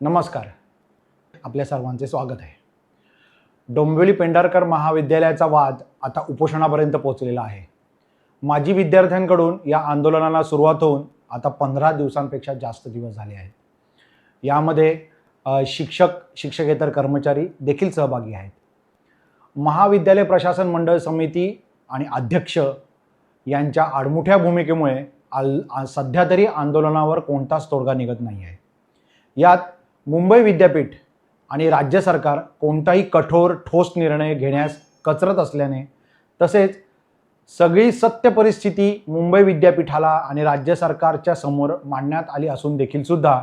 नमस्कार. आपल्या सर्वांचे स्वागत आहे. डोंबिवली पेंढारकर महाविद्यालयाचा वाद आता उपोषणापर्यंत पोहोचलेला आहे. माजी विद्यार्थ्यांकडून या आंदोलनाला सुरुवात होऊन आता पंधरा दिवसांपेक्षा जास्त दिवस झाले आहेत. यामध्ये शिक्षक शिक्षकेतर कर्मचारी देखील सहभागी आहेत. महाविद्यालय प्रशासन मंडळ समिती आणि अध्यक्ष यांच्या आडमुठ्या भूमिकेमुळे आल सध्या तरी आंदोलनावर कोणताच तोडगा निघत नाही आहे यात मुंबई विद्यापीठ आणि राज्य सरकार कोणताही कठोर ठोस निर्णय घेण्यास कचरत असल्याने तसेच सगळी सत्य परिस्थिती मुंबई विद्यापीठाला आणि राज्य सरकारच्या समोर मांडण्यात आली असून देखील सुद्धा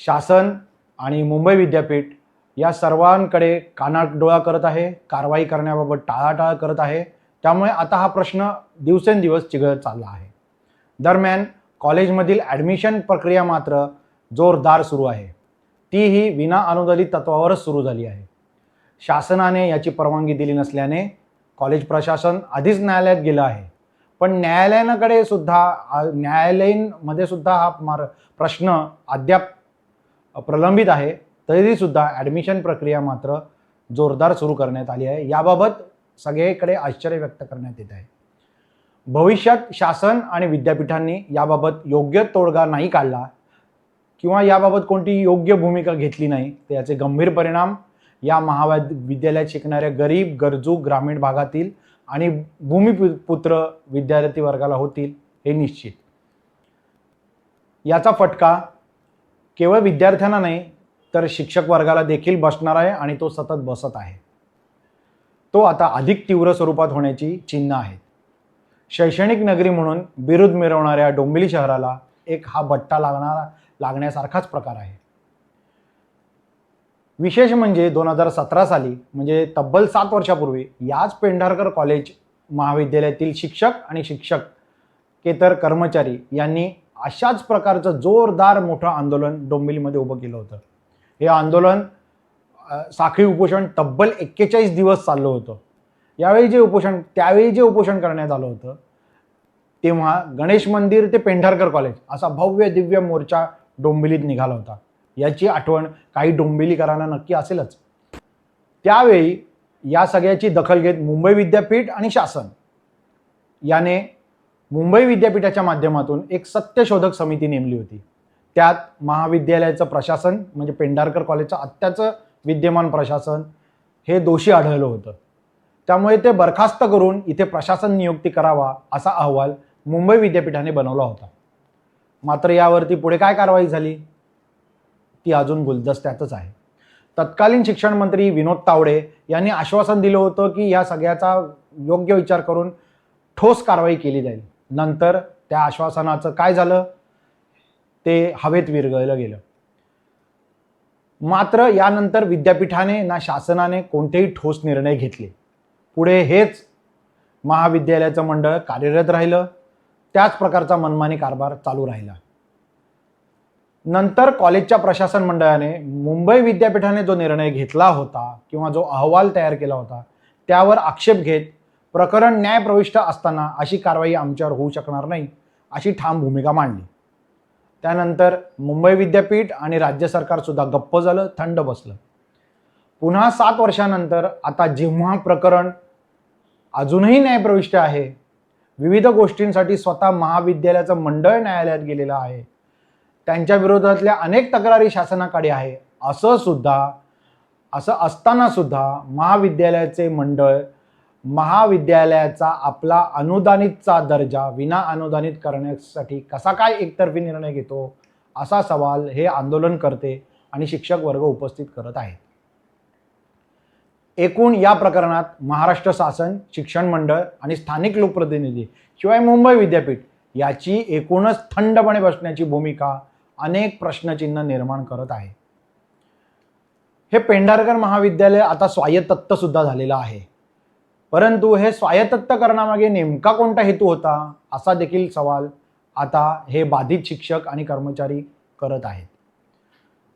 शासन आणि मुंबई विद्यापीठ या सर्वांकडे कानाडोळा करत आहे कारवाई करण्याबाबत टाळाटाळ करत आहे. त्यामुळे आता हा प्रश्न दिवसेंदिवस चिघळत चालला आहे. दरम्यान कॉलेजमधील ॲडमिशन प्रक्रिया मात्र जोरदार सुरू आहे. ती ही विना अनुदानित तत्वावरच सुरू झाली आहे. शासनाने याची परवानगी दिली नसल्याने कॉलेज प्रशासन आधीच न्यायालयात गेलं आहे. पण न्यायालयानाकडे सुद्धा न्यायालयीनमध्ये सुद्धा हा मार प्रश्न अद्याप प्रलंबित आहे. तरीसुद्धा ॲडमिशन प्रक्रिया मात्र जोरदार सुरू करण्यात आली आहे. याबाबत सगळीकडे आश्चर्य व्यक्त करण्यात येत आहे. भविष्यात शासन आणि विद्यापीठांनी याबाबत योग्य तोडगा नाही काढला किंवा याबाबत कोणती योग्य भूमिका घेतली नाही तर याचे गंभीर परिणाम या महाविद विद्यालयात शिकणाऱ्या गरीब गरजू ग्रामीण भागातील आणि भूमिपुत्र विद्यार्थी वर्गाला होतील हे निश्चित. याचा फटका केवळ विद्यार्थ्यांना नाही तर शिक्षक वर्गाला देखील बसणार आहे आणि तो सतत बसत आहे. तो आता अधिक तीव्र स्वरूपात होण्याची चिन्ह आहेत. शैक्षणिक नगरी म्हणून बिरुद मिरवणाऱ्या डोंबिवली शहराला एक हा बट्टा लागणारा लागण्यासारखाच प्रकार आहे. विशेष म्हणजे दोन हजार सतरा साली म्हणजे तब्बल सात वर्षापूर्वी याच पेंढारकर कॉलेज महाविद्यालयातील शिक्षक आणि शिक्षक केतर कर्मचारी यांनी अशाच प्रकारचं जोरदार मोठं आंदोलन डोंबिवलीमध्ये उभं केलं होतं. हे आंदोलन साखळी उपोषण तब्बल एक्केचाळीस दिवस चाललं होतं. यावेळी जे उपोषण त्यावेळी जे उपोषण करण्यात आलं होतं तेव्हा गणेश मंदिर ते पेंढारकर कॉलेज असा भव्य दिव्य मोर्चा डोंबिवलीत निघाला होता. याची आठवण काही डोंबिवलीकरांना नक्की असेलच. त्यावेळी या सगळ्याची दखल घेत मुंबई विद्यापीठ आणि शासन याने मुंबई विद्यापीठाच्या माध्यमातून एक सत्यशोधक समिती नेमली होती. त्यात महाविद्यालयाचं प्रशासन म्हणजे पेंढारकर कॉलेजचं आत्ताचं विद्यमान प्रशासन हे दोषी आढळलं होतं. त्यामुळे ते बरखास्त करून इथे प्रशासन नियुक्ती करावा असा अहवाल मुंबई विद्यापीठाने बनवला होता. मात्र यावरती पुढे काय कारवाई झाली? ती अजून गुलदस्त्यातच आहे. तत्कालीन शिक्षण मंत्री विनोद तावडे यांनी आश्वासन दिलं होतं की या सगळ्याचा योग्य विचार करून ठोस कारवाई केली जाईल. नंतर त्या आश्वासनाचं काय झालं? ते हवेत विरघळलं गेलं. मात्र यानंतर विद्यापीठाने ना शासनाने कोणतेही ठोस निर्णय घेतले. पुढे हेच महाविद्यालयाचं मंडळ कार्यरत राहिलं. त्याच प्रकारचा मनमानी कारभार चालू राहिला. नंतर कॉलेजच्या प्रशासन मंडळाने मुंबई विद्यापीठाने जो निर्णय घेतला होता किंवा जो अहवाल तयार केला होता त्यावर आक्षेप घेत प्रकरण न्यायप्रविष्ट असताना अशी कारवाई आमच्यावर होऊ शकणार नाही अशी ठाम भूमिका मांडली. त्यानंतर मुंबई विद्यापीठ आणि राज्य सरकारसुद्धा गप्प झालं थंड बसलं. पुन्हा सात वर्षानंतर आता जेव्हा प्रकरण अजूनही न्यायप्रविष्ट आहे विविध गोष्टींसाठी स्वतः महाविद्यालयाचं मंडळ न्यायालयात गेलेलं आहे. त्यांच्या विरोधातल्या अनेक तक्रारी शासनाकडे आहे. असं सुद्धा असं असताना सुद्धा महाविद्यालयाचे मंडळ महाविद्यालयाचा आपला अनुदानितचा दर्जा विना अनुदानित करण्यासाठी कसा काय एकतर्फी निर्णय घेतो असा सवाल हे आंदोलन करते आणि शिक्षक वर्ग उपस्थित करत आहेत. एकूण या प्रकरणात महाराष्ट्र शासन शिक्षण मंडळ आणि स्थानिक लोकप्रतिनिधी शिवाय मुंबई विद्यापीठ याची एकूणच थंडपणे बसण्याची भूमिका अनेक प्रश्नचिन्ह निर्माण करत आहे. हे पेंढारकर महाविद्यालय आता स्वायत्तत्व सुद्धा झालेलं आहे. परंतु हे स्वायत्त करण्यामागे नेमका कोणता हेतू होता असा देखील सवाल आता हे बाधित शिक्षक आणि कर्मचारी करत आहेत.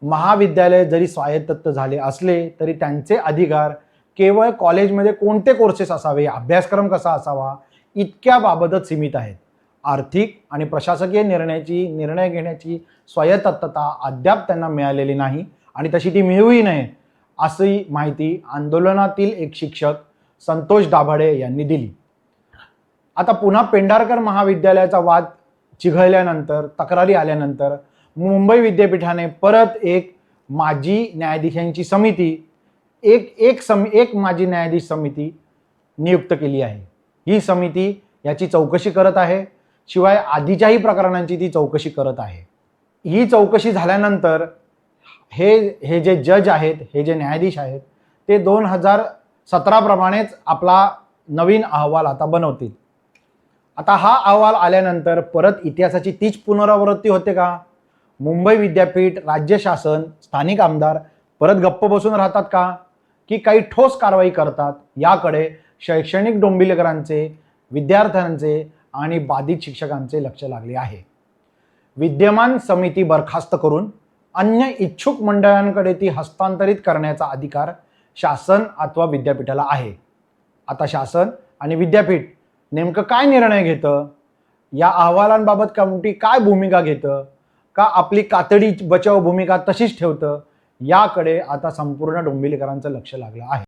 महाविद्यालय जरी स्वायत्त झाले असले तरी त्यांचे अधिकार केवळ कॉलेजमध्ये कोणते कोर्सेस असावे? अभ्यासक्रम कसा असावा? इतक्या बाबतच सीमित आहेत. आर्थिक आणि प्रशासकीय निर्णयाची निर्णय घेण्याची स्वायत्तता अद्याप त्यांना मिळालेली नाही आणि तशी ती मिळूही नये अशी माहिती आंदोलनातील एक शिक्षक संतोष दाभाडे यांनी दिली. आता पुन्हा पेंढारकर महाविद्यालयाचा वाद चिघळल्यानंतर तक्रारी आल्यानंतर मुंबई विद्यापीठाने परत एक माजी न्यायाधीशांची समिती एक एक सम एक माजी न्यायाधीश समिती नियुक्त केली आहे. ही समिती याची चौकशी करत आहे. शिवाय आधीच्याही प्रकरणांची ती चौकशी करत आहे. ही चौकशी झाल्यानंतर हे हे जे जज आहेत हे जे न्यायाधीश आहेत ते दोन हजार सतराप्रमाणेच आपला नवीन अहवाल आता बनवतील. आता हा अहवाल आल्यानंतर परत इतिहासाची तीच पुनरावृत्ती होते का? मुंबई विद्यापीठ राज्य शासन स्थानिक आमदार परत गप्प बसून राहतात का? की काही ठोस कारवाई करतात याकडे शैक्षणिक डोंबिवलीकरांचे विद्यार्थ्यांचे आणि बाधित शिक्षकांचे लक्ष लागले आहे. विद्यमान समिती बरखास्त करून अन्य इच्छुक मंडळांकडे ती हस्तांतरित करण्याचा अधिकार शासन अथवा विद्यापीठाला आहे. आता शासन आणि विद्यापीठ नेमकं काय निर्णय घेतं? या अहवालांबाबत कमिटी काय भूमिका घेतं? का आपली कातडी बचाव भूमिका तशीच ठेवतं? याकडे आता संपूर्ण डोंबिवलीकरांचं लक्ष लागलं आहे.